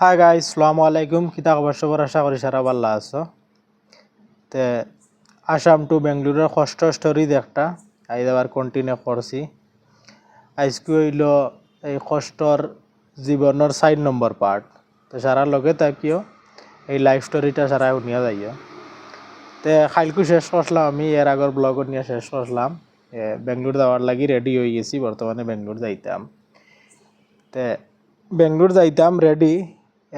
High গাই সালামু আলাইকুম কিতা খবর সবর আশা করি সারা ভাল্লা আছো। তে আসাম টু বেঙ্গলোরের ষষ্ঠ স্টোরি একটা। আইজ আবার কন্টিনিউ করছি আজকে হইল এই কষ্টর জীবনের চার নম্বর পার্ট তো সারা লগে থাকিও। এই লাইফ স্টোরিটা সারা শুনিয়া যাইও। তে খাইলকু শেষ করলাম আমি, এর আগর ব্লগত নিয়ে শেষ করলাম। বেঙ্গলোর যাওয়ার লাগি রেডি হয়ে গেছি, বর্তমানে বেঙ্গলোর যাইতাম। তে বেঙ্গলোর যাইতাম রেডি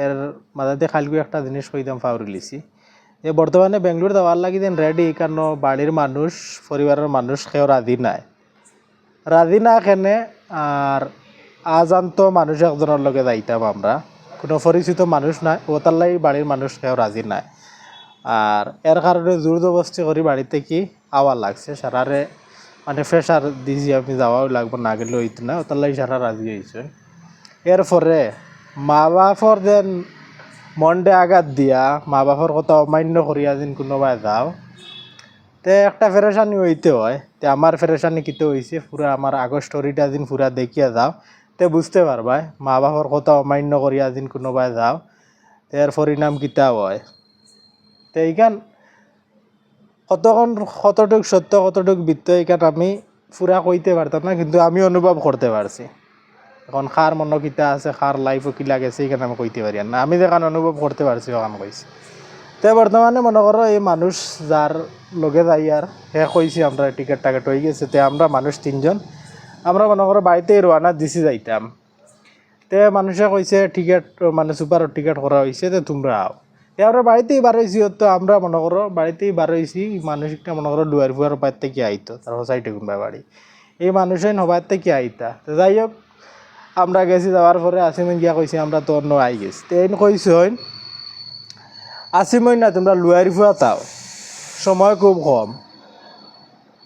এর মাঝাতে খালকু একটা জিনিস কইতাম ফাউরি লিছি। যে বর্তমানে বেঙ্গলোর যাওয়ার লাগি দেন রেডি কারণ বাড়ির মানুষ, পরিবারের মানুষ কেউ রাজি নাই। রাজি না কেনে আর আজান্ত মানুষ একজনের লগে যাইতাম আমরা। কোনো পরিচিত মানুষ নাই ওতার লাগি বাড়ির মানুষ কেউ রাজি নাই। আর এর কারণে জোর জবস্তি করি বাড়িতে কি আওয়ার লাগছে, সারারে মানে প্রেশার দিছি আমি, যাওয়াও লাগবো না গেলে হইতো না ওতার লাগি সারা রাজি হয়েছে এরপরে মা বাপর যেন মনডে আঘাত দিয়া, মা বাপর কথা অমান্য করিয়া যেন কোনোবাই যাও। তে একটা ফেরেশানি হইতে হয়। তে আমার ফেরেশানি কিতে হয়েছে পুরা আমার আগর স্টোরিটা দিন পুরা দেখিয়া যাও। তে বুঝতে পারবাই মা বাপর কথা অমান্য করিয়া দিন কোনোবাই যাও। এর পরিণাম কিতা হয়। তে এইখান কতক্ষণ কতটুক সত্য, কতটুক বৃত্ত, এইখান আমি পুরা কইতে পারতাম না, কিন্তু আমি অনুভব করতে পারছি এখন খার মন কিতা আছে খার লাইফও কি লাগেছে এইখানে আমি কইতে পারি না আমি যেখানে অনুভব করতে পারছি ওখান কইছি। তে বর্তমানে মনে করো, এই মানুষ যার লগে যাই আর হে কইছি, আমরা টিকিট টাকেট হয়ে গেছে। তে আমরা মানুষ তিনজন। আমরা মনে করো, বাড়িতে রোয়ানা দিছি যাইতাম। তে মানুষে কইছে টিকিট মানে সুপারের টিকিট করা হয়েছে তে তোমরা আও। আমরা বাড়িতেই বার হয়েছি তো আমরা মনে করো, বাড়িতেই বার হয়েছি মানুষটা মনে করো ডুয়ার ফুয়ার বাইর থেকে আইতো তার সাইডে কোনবা বাড়ি। এই মানুষের নবাইর থেকে আইতা। তো যাই হোক আমরা গেছি যাওয়ার পরে আসিমিন গিয়া কইছি, আমরা তো অন্য আই গেছি। তো এই কইছি, হইন আসিমই না, তোমরা লুয়ারি ফুয়া তাও। সময় খুব কম।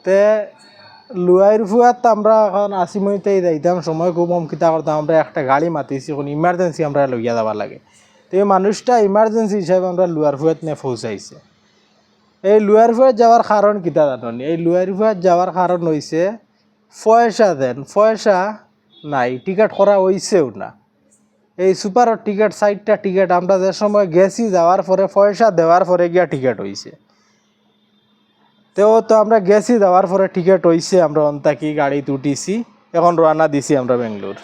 তে লুয়াইর ফুয়াত আমরা এখন আসিমইতেই যাইতাম, সময় খুব কম, কিতা করতাম, আমরা একটা গাড়ি মাতিছি, কোন ইমার্জেন্সি আমরা লইয়া যাবার লাগে। তো এই মানুষটা ইমার্জেন্সি হিসাবে আমরা লুয়ার ফুয়াত নিয়ে পৌঁছাইছে। এই লুয়ার ফুয়াত যাওয়ার কারণ কিতা জানি এই লুয়ার ফুয়াত যাওয়ার কারণ হইছে পয়সা দেন পয়সা নাই, টিকিট করা হইছেও না। এই সুপারের টিকিট সাইডটা টিকিট, আমরা যে সময় গেছি যাওয়ার পরে, পয়সা দেওয়ার পরে গিয়া টিকিট হইছে। তো তো আমরা গেছি যাওয়ার পরে টিকিট হইছে, আমরা অন্তাকি গাড়ি তুটিছি, এখন রওনা দিছি আমরা বেঙ্গলোর।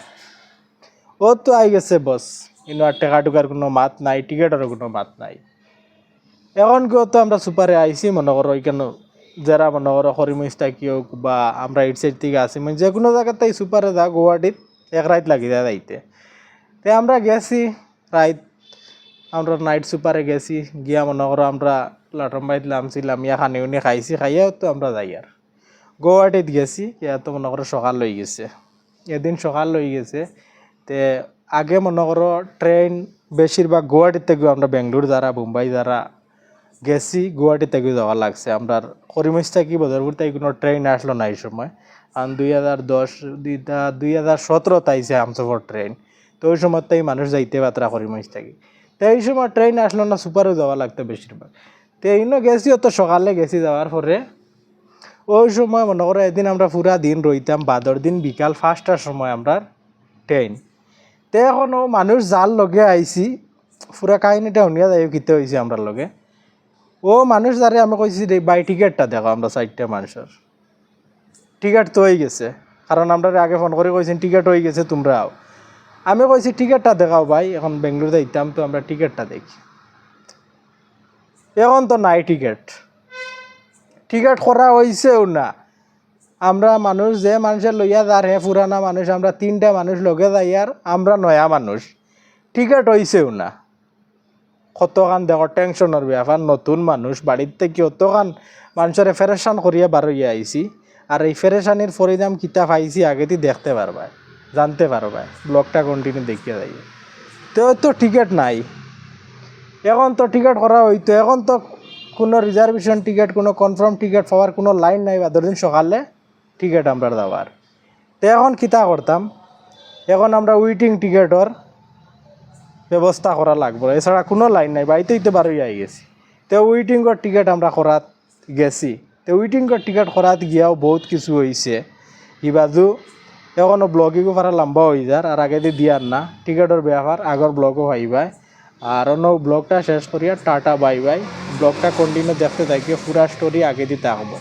ও তো আই গেছে বস, কিন্তু আর টাকা টুকার কোনো মাত নাই, টিকিটেরও কোনো মাত নাই। এখন কেউ তো আমরা সুপারে আইছি, মনে করো ওইখানে যারা মনে করো হরিমইস থাকি হোক বা আমরা ইট সাইড থেকে আসি মানে যে কোনো জায়গাতেই সুপারে যা গুয়াহাটিত এক রাইত লাগি যায় যাইতে। তে আমরা গেছি রাইত, আমরা নাইট সুপারে গেছি, গিয়া মনে করো আমরা লাটম্বাইত নামছিলাম ইয়া খানি উনি খাইছি খাইয়াও তো আমরা যাই আর। গুয়াহাটিত গেছি, ইয়া তো মনে করো সকাল লই গেছে। এদিন সকাল লই গেছে, তে আগে মনে করো ট্রেন বেশিরভাগ গুয়াহাটির থেকে আমরা বেঙ্গলোর দ্বারা মুম্বাই দ্বারা গেছি গুয়াহাটি থেকে যাওয়া লাগছে। আমরা করিমস থাকি বদরপুর থেকে কোনো ট্রেন আসলো না এই সময়। আর দুই হাজার দশ দুই হাজার সতেরো তাইছে আমসফর ট্রেন তো ওই সময় তাই মানুষ যাইতে পাত্রা করিমস থাকি তো এই সময় ট্রেন আসলো না, সুপারও যাওয়া লাগতো বেশিরভাগ। তো এইনো গেছি তো সকালে গেছি যাওয়ার পরে। ওই সময় মনে করো, এদিন আমরা পুরা দিন রইতাম, বাদর দিন বিকাল পাঁচটার সময় আমরা ট্রেন তো এখনও মানুষ যার লগে আইছি, পুরা কাহিনীটা শুনিয়া যাই কিতে হয়েছে আমরা লগে। ও মানুষ যারে আমি কইছি বাই টিকিটটা দেখো, আমরা চারটা মানুষের। টিকিট তো হয়ে গেছে। কারণ আমরা আগে ফোন করে কইছেন, টিকিট হয়ে গেছে, তোমরা আও। আমি কইছি, টিকিটটা দেখাও, ভাই। এখন বেঙ্গলোর যাইতাম, তো আমরা টিকিটটা দেখি। এখন তো নাই টিকিট। টিকিট করা হয়েছেও না। আমরা মানুষ, যে মানুষের লইয়া যার হে পুরানা মানুষ, আমরা তিনটা মানুষ লগে যাই আর আমরা নয়া মানুষ। টিকিট হয়েছেও না। কতখান দেখো টেনশনের ব্যাপার নতুন মানুষ বাড়ির থেকে অতখান মানুষের ফেরেশান করিয়া বার হইয়া আইছি আর এই ফেরেশানির পরিণাম কিতা পাইছি আগেতে দেখতে পারবা জানতে পারবা ব্লগটা কন্টিনিউ দেখিয়ে যাই তো তো টিকিট নাই। এখন তো টিকিট করা হইতো এখন তো কোনো রিজার্ভেশন টিকিট কোনো কনফার্ম টিকিট পাওয়ার কোনো লাইন নাই বা ধরুন সকালে টিকিট আমরা দেওয়ার তো এখন কিতা করতাম এখন আমরা উইটিং টিকিটর ব্যবস্থা করা লাগবে। এছাড়া কোনো লাইন নাই বাড়িতেই তো বারোই আই গেছি। তো উইটিংয়ের টিকিট আমরা করাত গেছি। তো উইটিংয়ের টিকিট করাত গিয়াও বহুত কিছু হয়েছে ইবাজু, এখনও ব্লগিংও পারা লম্বা হয়ে যার আর আগে দিয়ে দিয়ার না। টিকেটের ব্যাপার আগর ব্লগও পাইবাই আর অন্য ব্লগটা শেষ করিয়া টাটা বাই বাই ব্লগটা কন্টিনিউ দেখতে থাকি পুরা স্টোরি আগে দিয়ে থাকব